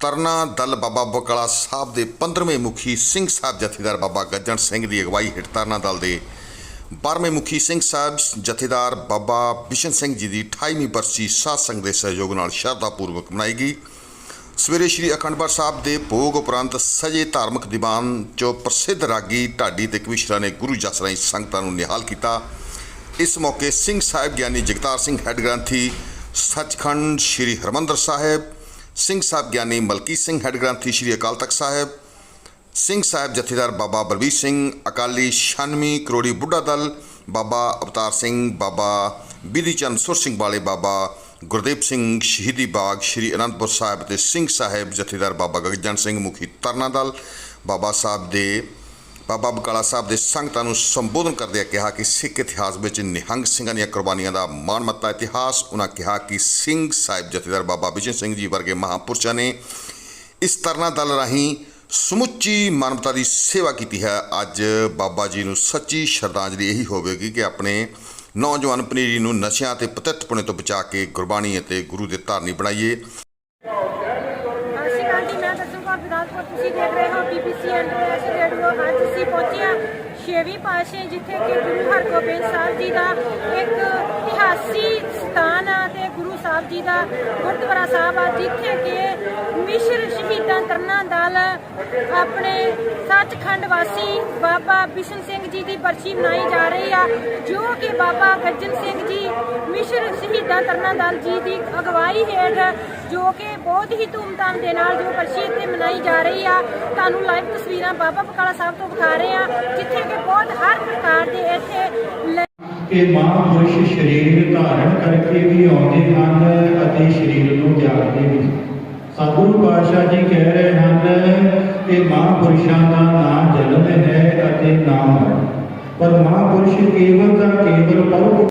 ਤਰਨਾ ਦਲ ਬਾਬਾ ਬਕਾਲਾ ਸਾਹਿਬ ਦੇ 15ਵੇਂ ਮੁਖੀ ਸਿੰਘ ਸਾਹਿਬ ਜਥੇਦਾਰ ਬਾਬਾ ਗੱਜਣ ਸਿੰਘ ਦੀ ਅਗਵਾਈ ਹੇਠ ਤਰਨਾ ਦਲ ਦੇ 12ਵੇਂ ਮੁਖੀ ਸਿੰਘ ਸਾਹਿਬ ਜਥੇਦਾਰ ਬਾਬਾ ਬਿਸ਼ਨ ਸਿੰਘ ਜੀ ਦੀ 28ਵੀਂ ਬਰਸੀ ਸਾਧ ਸੰਗਤ ਦੇ ਸਹਿਯੋਗ ਨਾਲ ਸ਼ਰਧਾ ਪੂਰਵਕ ਮਨਾਈ ਗਈ। ਸਵੇਰੇ ਸ਼੍ਰੀ ਅਖੰਡਪੁਰ ਸਾਹਿਬ ਦੇ ਭੋਗ ਉਪਰੰਤ ਸਜੇ ਧਾਰਮਿਕ ਦੀਵਾਨ ਚੋਂ ਪ੍ਰਸਿੱਧ ਰਾਗੀ ਢਾਡੀ ਤੇ ਕਵਿਸ਼ਰਾ ਨੇ ਗੁਰੂ ਜਸ ਰਾਹੀਂ ਸੰਗਤਾਂ ਨੂੰ ਨਿਹਾਲ ਕੀਤਾ। ਇਸ ਮੌਕੇ ਸਿੰਘ ਸਾਹਿਬ ਗਿਆਨੀ ਜਗਤਾਰ ਸਿੰਘ ਹੈੱਡ ਗ੍ਰੰਥੀ ਸੱਚਖੰਡ ਸ਼੍ਰੀ ਹਰਮੰਦਰ ਸਾਹਿਬ ਸਿੰਘ ਸਾਹਿਬ ਗਿਆਨੀ ਮਲਕੀ ਸਿੰਘ ਹੈੱਡ ਗ੍ਰੰਥੀ ਸ਼੍ਰੀ ਅਕਾਲ ਤਖਤ ਸਾਹਿਬ, ਸਿੰਘ ਸਾਹਿਬ ਜਥੇਦਾਰ ਬਾਬਾ ਬਲਬੀਰ ਸਿੰਘ, ਅਕਾਲੀ 96 ਕਰੋੜੀ ਬੁੱਢਾ ਦਲ, ਬਾਬਾ ਅਵਤਾਰ ਸਿੰਘ, ਬਾਬਾ ਬਿਧੀ ਚੰਦ ਸੁਰ ਸਿੰਘ ਵਾਲੇ, ਬਾਬਾ ਗੁਰਦੇਵ ਸਿੰਘ ਸ਼ਹੀਦੀ ਬਾਗ ਸ਼੍ਰੀ ਅਨੰਦਪੁਰ ਸਾਹਿਬ ਤੇ ਸਿੰਘ ਸਾਹਿਬ ਜਥੇਦਾਰ ਬਾਬਾ ਗਗਜਨ ਸਿੰਘ ਮੁਖੀ ਤਰਨਾ ਦਲ, ਬਾਬਾ ਸਾਹਿਬ ਦੇ ਬਾਬਾ ਬਕਾਲਾ ਸਾਹਿਬ ਦੇ ਸੰਗਤਾਂ ਨੂੰ ਸੰਬੋਧਨ ਕਰਦਿਆਂ ਕਿਹਾ ਕਿ ਸਿੱਖ ਇਤਿਹਾਸ ਵਿੱਚ ਨਿਹੰਗ ਸਿੰਘਾਂ ਦੀਆਂ ਕੁਰਬਾਨੀਆਂ ਦਾ ਮਾਣਮੱਤਾ ਇਤਿਹਾਸ ਉਹਨਾਂ ਕਿਹਾ ਕਿ ਸਿੰਘ ਸਾਹਿਬ ਜਥੇਦਾਰ ਬਾਬਾ ਬਿਸ਼ਨ ਸਿੰਘ ਜੀ ਵਰਗੇ ਮਹਾਂਪੁਰਸ਼ਾਂ ਨੇ ਇਸ ਤਰਨਾ ਦਲ ਰਾਹੀਂ ਸਮੁੱਚੀ ਮਾਨਵਤਾ ਦੀ ਸੇਵਾ ਕੀਤੀ ਹੈ। ਅੱਜ ਬਾਬਾ ਜੀ ਨੂੰ ਸੱਚੀ ਸ਼ਰਧਾਂਜਲੀ ਇਹੀ ਹੋਵੇਗੀ ਕਿ ਆਪਣੇ ਨੌਜਵਾਨ ਪਨੀਰੀ ਨੂੰ ਨਸ਼ਿਆਂ ਤੇ ਪਤਿਤਪੁਣੇ ਤੋਂ ਬਚਾ ਕੇ ਗੁਰਬਾਣੀ ਅਤੇ ਗੁਰੂ ਦੇ ਧਾਰਨੀ ਬਣਾਈਏ। ਸਤਿ ਸ਼੍ਰੀ ਅਕਾਲ ਜੀ, ਮੈਂ ਦਰਸ਼ਨ ਕੌਰ ਵਿਦਾਸਪੁਰ ਤੁਸੀਂ ਦੇਖ ਰਹੇ ਹੋ ਪੀਪੀਸੀ ਇੰਟਰਨੈਸ਼ਨਲ ਅੱਜ ਅਸੀਂ ਪਹੁੰਚੇ ਹਾਂ ਛੇਵੀਂ ਪਾਤਸ਼ਾਹੀ, ਜਿੱਥੇ ਕਿ ਗੁਰੂ ਹਰਗੋਬਿੰਦ ਸਾਹਿਬ ਜੀ ਦਾ ਇੱਕ ਇਤਿਹਾਸੀ ਸਥਾਨ ਆ ਤੇ ਗੁਰੂ ਸਾਹਿਬ ਜੀ ਦਾ ਗੁਰਦੁਆਰਾ ਸਾਹਿਬ ਆ, ਜਿੱਥੇ ਕਿ ਤਰਨਾ ਦਲ ਆਪਣੇ ਸੱਚਖੰਡ ਵਾਸੀ ਬਾਬਾ ਬਿਸ਼ਨ ਸਿੰਘ ਜੀ ਦੀ ਬਰਸੀ ਮਨਾਈ ਜਾ ਰਹੀ ਆ, ਜੋ ਕਿ ਬਾਬਾ ਗੱਜਨ ਸਿੰਘ ਜੀ ਮਿਸ਼ਰ ਸ਼ਹੀਦਾਂ ਤਰਨਾ ਦਲ ਜੀ ਦੀ ਅਗਵਾਈ ਹੇਠ ਜੋ ਕਿ ਬਹੁਤ ਹੀ ਧੂਮਧਾਮ ਦੇ ਨਾਲ ਜੋ ਬਰਸੀ ਇੱਥੇ ਮਨਾਈ ਜਾ ਰਹੀ ਆ। ਤੁਹਾਨੂੰ ਲਾਈਵ ਤਸਵੀਰਾਂ ਬਾਬਾ ਬਕਾਲਾ ਸਾਹਿਬ ਤੋਂ ਵਿਖਾ ਰਹੇ ਆ, ਜਿੱਥੇ ਕਿ ਬਹੁਤ ਹਰ ਪ੍ਰਕਾਰ ਦੇ ਇੱਥੇ ਲ- ਕਿ ਮਹਾਂਪੁਰਸ਼ ਸਰੀਰ ਧਾਰਨ ਕਰਕੇ ਵੀ ਆਉਂਦੇ ਹਨ ਅਤੇ ਸਰੀਰ ਨੂੰ ਤਿਆਗਦੇ ਵੀ। ਸਤਿਗੁਰੂ ਪਾਤਸ਼ਾਹ ਜੀ ਕਹਿ ਰਹੇ ਹਨ ਕਿ ਮਹਾਂਪੁਰਸ਼ਾਂ ਦਾ ਨਾਂ ਜਨਮ ਹੈ ਅਤੇ ਨਾ ਮਰਨ ਪਰ ਮਹਾਂਪੁਰਸ਼ ਕੇਵਲ ਦਾ ਕੇਵਲ ਪਰਮ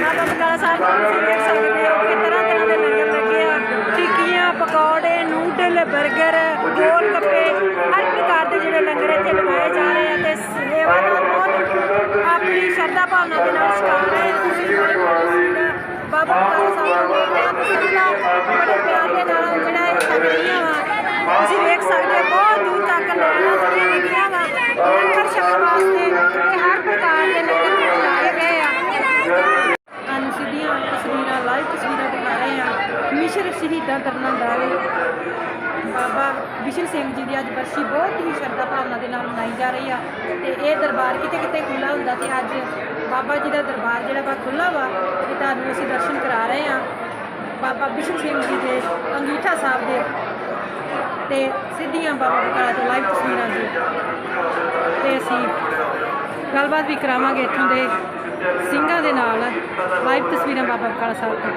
ਬਾਬਾ ਬਕਾਲਾ ਸਾਹਿਬ ਤੋਂ ਤੁਸੀਂ ਦੇਖ ਸਕਦੇ ਹੋ ਕਿ ਤਰ੍ਹਾਂ ਤਰ੍ਹਾਂ ਦੇ ਲੰਗਰ ਲੱਗੇ ਆ। ਟਿੱਕੀਆਂ, ਪਕੌੜੇ, ਨੂਡਲ 버ਗਰ ਗੋਲ ਗੱਪੇ, ਹਰ ਪ੍ਰਕਾਰ ਦੇ ਜਿਹੜੇ ਲੰਗਰ ਇੱਥੇ ਲਗਾਏ ਜਾ ਰਹੇ ਆ ਤੇ ਸੇਵਾਦਾਰ ਬਹੁਤ ਆਪਣੀ ਸ਼ਰਧਾ ਭਾਵਨਾ ਦੇ ਨਾਲ ਛਕਾ ਰਹੇ ਆ ਤੁਸੀਂ ਬਕਾਲਾ ਸਾਹਿਬ ਨੂੰ ਦੇਖ ਰਹੇ ਹੋ ਬੜੇ ਪਿਆਰ ਦੇ ਨਾਲ ਜਿਹੜਾ ਇਹ ਛਕ ਰਹੀਆਂ ਵਾ ਤੁਸੀਂ ਦੇਖ ਸਕਦੇ ਹੋ ਬਹੁਤ ਦੂਰ ਤੱਕ ਲੈਣਾ ਜਿਹੜੀਆਂ ਲੱਗੀਆਂ ਵਾ ਲੰਗਰ ਛਕਣ ਵਾਸਤੇ ਕਿ ਹਰ ਪ੍ਰਕਾਰ ਦੇ ਲੰਗਰ ਲਾਏ ਗਏ ਆ ਸਾਨੂੰ ਸਿੱਧੀਆਂ ਤਸਵੀਰਾਂ ਲਾਈਵ ਤਸਵੀਰਾਂ ਦਿਖਾ ਰਹੇ ਹਾਂ ਮਿਸ਼ਰ ਸ਼ਹੀਦਾਂ ਤਰਨਾ ਦਲ ਬਾਬਾ ਵਿਸ਼ਨ ਸਿੰਘ ਜੀ ਦੀ ਅੱਜ ਬਰਸੀ ਬਹੁਤ ਹੀ ਸ਼ਰਧਾ ਭਾਵਨਾ ਦੇ ਨਾਲ ਮਨਾਈ ਜਾ ਰਹੀ ਆ ਤੇ ਇਹ ਦਰਬਾਰ ਕਿਤੇ ਕਿਤੇ ਖੁੱਲਾ ਹੁੰਦਾ ਤੇ ਅੱਜ ਬਾਬਾ ਜੀ ਦਾ ਦਰਬਾਰ ਜਿਹੜਾ ਵਾ ਖੁੱਲਾ ਵਾ ਤੇ ਤੁਹਾਨੂੰ ਅਸੀਂ ਦਰਸ਼ਨ ਕਰਾ ਰਹੇ ਆ। ਬਾਬਾ ਵਿਸ਼ਨ ਸਿੰਘ ਜੀ ਦੇ, ਅੰਗੀਠਾ ਸਾਹਿਬ ਦੇ ਤੇ ਸਿੱਧੀਆਂ ਬਾਬਾ ਬਕਾਲਾ ਤੋਂ ਲਾਈਵ ਤਸਵੀਰਾਂ ਜੀ। ਤੇ ਅਸੀਂ ਗੱਲਬਾਤ ਵੀ ਕਰਾਵਾਂਗੇ ਇੱਥੋਂ ਦੇ ਸਿੰਘਾਂ ਦੇ ਨਾਲ। ਲਾਈਵ ਤਸਵੀਰਾਂ ਬਾਬਾ ਬਕਾਲਾ ਸਾਹਿਬ ਤੋਂ।